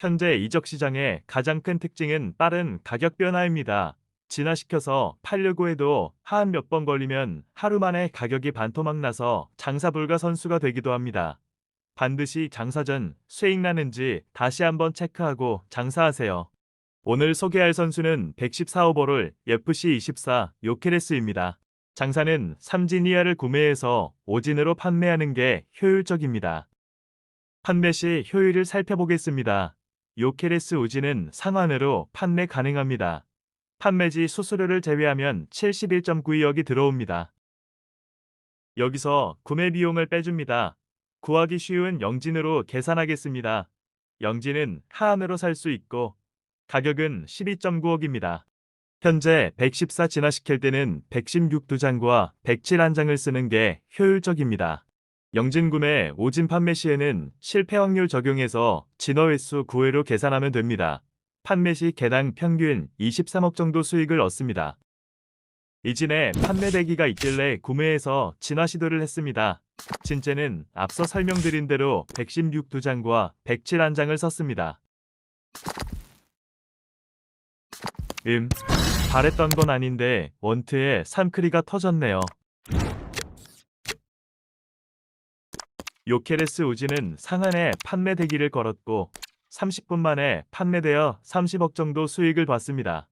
현재 이적 시장의 가장 큰 특징은 빠른 가격 변화입니다. 진화시켜서 팔려고 해도 한 몇 번 걸리면 하루 만에 가격이 반토막 나서 장사 불가 선수가 되기도 합니다. 반드시 장사 전 수익 나는지 다시 한번 체크하고 장사하세요. 오늘 소개할 선수는 114오버롤 FC24 요케레스입니다. 장사는 삼진 이하를 구매해서 오진으로 판매하는 게 효율적입니다. 판매 시 효율을 살펴보겠습니다. 요케레스 우진은 상한으로 판매 가능합니다. 판매지 수수료를 제외하면 71.92억이 들어옵니다. 여기서 구매 비용을 빼줍니다. 구하기 쉬운 영진으로 계산하겠습니다. 영진은 하한으로 살 수 있고 가격은 12.9억입니다. 현재 114 진화시킬 때는 116 2장과 107 1장을 쓰는 게 효율적입니다. 영진 구매 오진 판매 시에는 실패 확률 적용해서 진화 횟수 9회로 계산하면 됩니다. 판매 시 개당 평균 23억 정도 수익을 얻습니다. 이진에 판매 대기가 있길래 구매해서 진화 시도를 했습니다. 진짜는 앞서 설명드린 대로 116 2장과 107 1장을 썼습니다. 음, 바랬던 건 아닌데 원트에 삼크리가 터졌네요. 요케레스 우지는 상한에 판매 대기를 걸었고 30분 만에 판매되어 30억 정도 수익을 봤습니다.